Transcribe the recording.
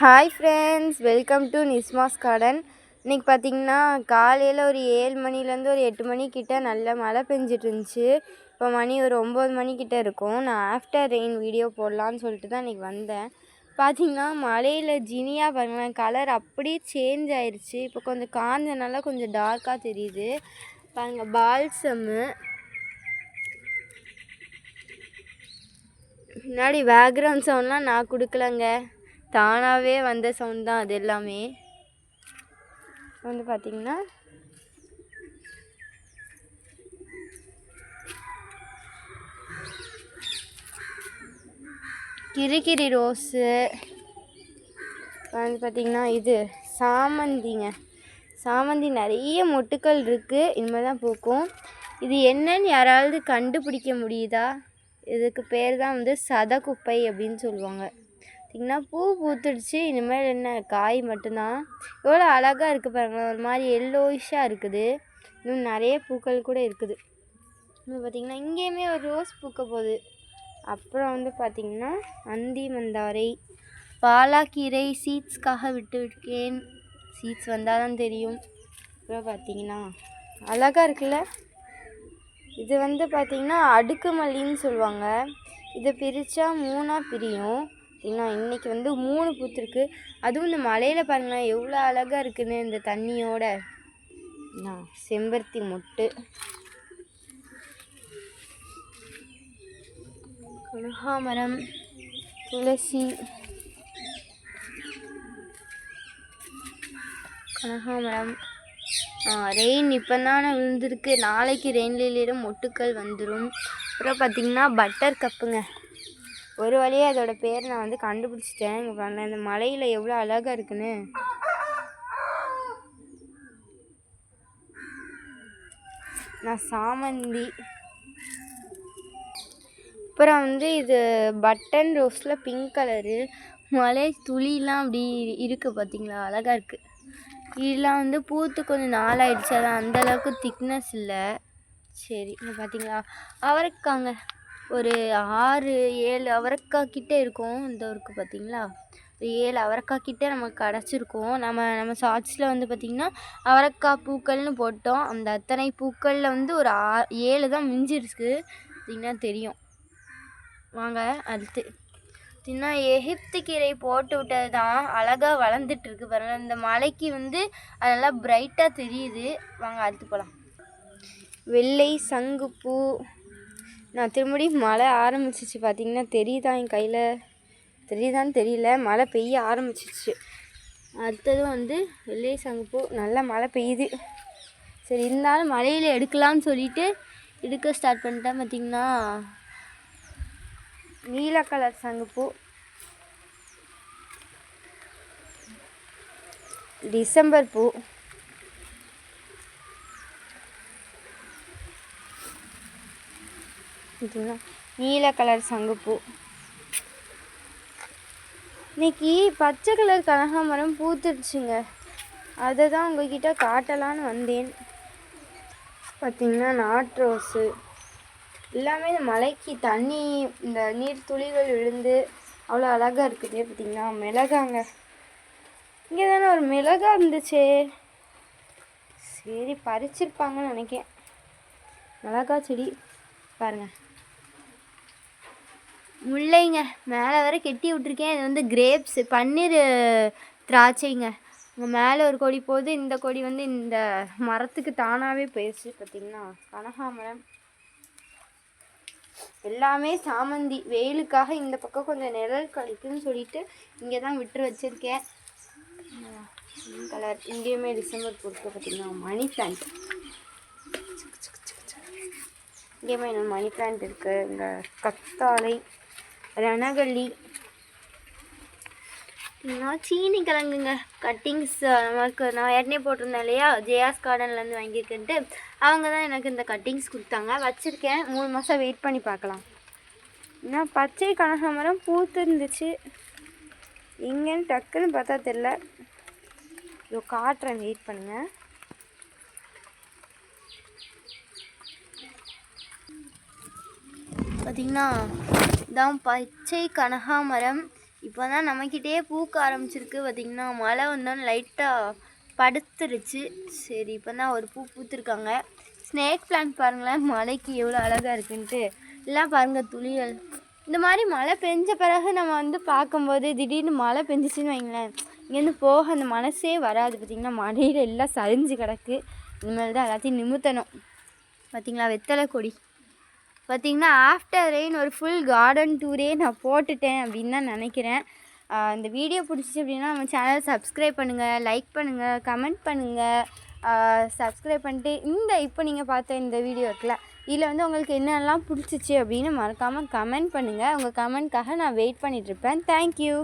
Hi friends welcome to Nisma's garden இன்றைக்கி பார்த்தீங்கன்னா காலையில் ஒரு ஏழு மணிலேருந்து ஒரு எட்டு மணிக்கிட்ட நல்ல மழை பெஞ்சிட்டு இருந்துச்சு இப்போ மணி ஒரு ஒம்பது மணிக்கிட்ட இருக்கும். நான் ஆஃப்டர் ரெயின் வீடியோ போடலான்னு சொல்லிட்டு தான் இன்றைக்கி வந்தேன். பார்த்தீங்கன்னா மழையில் ஜினியாக பாருங்களேன் கலர் அப்படியே சேஞ்ச் ஆயிடுச்சு இப்போ கொஞ்சம் காஞ்சனால கொஞ்சம் டார்க்காக தெரியுது. பாருங்கள் பால்சம்மு முன்னாடி பேக்ரவுண்ட் சவுண்ட்லாம் நான் கொடுக்கலங்க. தானாகவே வந்த சவுண்ட் தான் அது எல்லாமே. வந்து பார்த்திங்கன்னா கிரிக்கிரி ரோஸு வந்து பார்த்திங்கன்னா இது சாமந்திங்க. சாமந்தி நிறைய மொட்டுக்கள் இருக்குது இனிமேல் தான் பூக்கும். இது என்னன்னு யாராவது கண்டுபிடிக்க முடியுதா? இதுக்கு பேர் தான் வந்து சதக்குப்பை அப்படின்னு சொல்லுவாங்க. பார்த்திங்கன்னா பூ பூத்துடுச்சு. இனிமேல் என்ன காய் மட்டும்தான். எவ்வளோ அழகாக இருக்குது பாருங்களேன் ஒரு மாதிரி எல்லோயிஷாக இருக்குது. இன்னும் நிறைய பூக்கள் கூட இருக்குது. இன்னும் பார்த்திங்கன்னா இங்கேயுமே ஒரு ரோஸ் பூக்க போகுது. அப்புறம் வந்து பார்த்திங்கன்னா அந்தி மந்தாரை பாலாக்கீரை சீட்ஸ்க்காக விட்டு விட்டேன் சீட்ஸ் வந்தால் தான் தெரியும். அப்புறம் பார்த்திங்கன்னா அழகாக இருக்குல்ல? இது வந்து பார்த்திங்கன்னா அடுக்கு மல்லின்னு சொல்லுவாங்க. இதை பிரித்தா மூணாக பிரியும். பார்த்திங்கன்னா இன்றைக்கி வந்து மூணு பூத்துருக்கு அதுவும் இந்த மலையில் பாருங்களேன் எவ்வளோ அழகாக இருக்குன்னு இந்த தண்ணியோட. செம்பருத்தி மொட்டு. கனகாமரம் துளசி. கனகாமரம். ரெயின் இப்போ தானே விழுந்திருக்கு. நாளைக்கு ரெயின்லேயும் மொட்டுக்கள் வந்துடும் அப்புறம் பார்த்திங்கன்னா பட்டர் கப்புங்க ஒரு வழியாக அதோட பேர் நான் வந்து கண்டுபிடிச்சிட்டேன். இங்கே பாருங்க இந்த மலையில் எவ்வளோ அழகாக இருக்குன்னு. நான் சாமந்தி. அப்புறம் வந்து இது பட்டன் ரோஸில் பிங்க் கலரு. மலை துளிலாம் அப்படி இருக்குது பார்த்தீங்களா அழகாக இருக்குது இதெல்லாம் வந்து பூத்து கொஞ்சம் நாளாயிடுச்சு. அதான் அந்தளவுக்கு திக்னஸ் இல்லை. சரி பார்த்தீங்களா அவரைக்காங்க. ஒரு ஆறு ஏழு அவரைக்காய் கிட்டே இருக்கும் இந்த ஊருக்கு பார்த்தீங்களா? ஒரு ஏழு அவரைக்காய் கிட்டே நமக்கு கிடச்சிருக்கும். நம்ம நம்ம ஷார்ட்ஸில் வந்து பார்த்திங்கன்னா அவரைக்காய் பூக்கள்னு போட்டோம். அந்த அத்தனை பூக்களில் வந்து ஒரு ஆ ஏழு தான் மிஞ்சிருக்கு. அப்படின்னா தெரியும். வாங்க அடுத்து. தின்னா எகிப்து கீரை போட்டு விட்டது தான் அழகாக வளர்ந்துட்டுருக்கு பாருங்க. இந்த மலைக்கு வந்து அது நல்லா பிரைட்டாக தெரியுது. வாங்க அடுத்து போகலாம் வெள்ளை சங்குப்பூ நான் திரும்படியும் மழை ஆரம்பிச்சிச்சு பார்த்தீங்கன்னா தெரியுதா என் கையில்? தெரியுதான்னு தெரியல. மழை பெய்ய ஆரம்பிச்சிச்சு. அடுத்தது வந்து வெள்ளை சங்குப்பூ நல்லா மழை பெய்யுது. சரி இருந்தாலும் மழையில் எடுக்கலாம்னு சொல்லிட்டு எடுக்க ஸ்டார்ட் பண்ணிட்டேன் பார்த்தீங்கன்னா நீல கலர் சங்குப்பூ டிசம்பர் பூ. இதுனா நீல கலர் சங்குப்பூ. இன்னைக்கு பச்சை கலர் கனகாமரம் பூத்துடுச்சுங்க. அதை தான் உங்ககிட்ட காட்டலான்னு வந்தேன். பார்த்தீங்கன்னா நாட்டு ரோஸு. எல்லாமே இந்த மலைக்கு தண்ணி இந்த நீர் துளிகள் விழுந்து அவ்வளோ அழகாக இருக்குது பார்த்தீங்கன்னா மிளகாங்க. இங்கே தானே ஒரு மிளகா இருந்துச்சே. சரி பறிச்சிருப்பாங்கன்னு நினைக்கேன். மிளகா செடி பாருங்கள் முல்லைங்க. மேலே வர கெட்டி விட்ருக்கேன் இது வந்து கிரேப்ஸ் பன்னீர் திராட்சைங்க. இங்கே மேலே ஒரு கொடி போகுது. இந்த கொடி வந்து இந்த மரத்துக்கு தானாகவே போயிடுச்சு பார்த்திங்கன்னா கனகாமரம். எல்லாமே சாமந்தி. வெயிலுக்காக இந்த பக்கம் கொஞ்சம் நிழல் கழிக்குன்னு சொல்லிட்டு இங்கே தான் விட்டு வச்சுருக்கேன். கலர் இங்கேயுமே டிசம்பர் பொறுத்து பார்த்திங்கன்னா மணி பிளான்ட் இங்கேயுமே இன்னும் மணி பிளான்ட் இருக்குது இங்கே கத்தாழை. ரணகல்லி நான் சீனி கிழங்குங்க. கட்டிங்ஸ் நமக்கு நான் ஏற்கனவே போட்டிருந்தேன் இல்லையா? ஜேஆஸ் கார்டன்லேருந்து வாங்கியிருக்கேன்ட்டு. அவங்க தான் எனக்கு இந்த கட்டிங்ஸ் கொடுத்தாங்க. வச்சுருக்கேன். மூணு மாதம் வெயிட் பண்ணி பார்க்கலாம். ஏன்னா பச்சை கனகாமரம் பூத்து இருந்துச்சு எங்கேன்னு டக்குன்னு பார்த்தா தெரில இதோ காட்டுறேன். வெயிட் பண்ணுங்கள் பார்த்திங்கன்னா இதான் பச்சை கனகாமரம். இப்போ தான் நம்மக்கிட்டே பூக்க ஆரம்பிச்சிருக்கு பார்த்திங்கன்னா மழை வந்தோன்னு லைட்டாக படுத்துருச்சு. சரி இப்போ தான் ஒரு பூ பூத்துருக்காங்க. ஸ்னேக் பிளான்ட் பாருங்களேன் மழைக்கு எவ்வளோ அழகாக இருக்குன்ட்டு. எல்லாம் பாருங்கள் துளிகள். இந்த மாதிரி மழை பெஞ்ச பிறகு நம்ம வந்து பார்க்கும்போது திடீர்னு மழை பெஞ்சிச்சின்னு வைங்களேன். இங்கேருந்து போக அந்த மனசே வராது பார்த்திங்கன்னா மழையில் எல்லாம் சரிஞ்சு கிடக்கு. இனிமேல் தான் எல்லாத்தையும் நிமித்தணும். பார்த்திங்களா வெத்தலை கொடி. பார்த்திங்கன்னா ஆஃப்டர் ரெயின் ஒரு ஃபுல் கார்டன் டூரே நான் போட்டுட்டேன் அப்படின்னு தான் நினைக்கிறேன். இந்த வீடியோ பிடிச்சிச்சு அப்படின்னா நம்ம சேனல் சப்ஸ்கிரைப் பண்ணுங்கள் லைக் பண்ணுங்கள் கமெண்ட் பண்ணுங்கள் சப்ஸ்கிரைப் பண்ணிட்டு இந்த இப்போ நீங்கள் பார்த்த இந்த வீடியோ இருக்குல்ல இதில் வந்து உங்களுக்கு என்னெல்லாம் பிடிச்சிச்சு அப்படின்னு மறக்காமல் கமெண்ட் பண்ணுங்கள் உங்கள் கமெண்ட்காக நான் வெயிட் பண்ணிகிட்ருப்பேன் தேங்க்யூ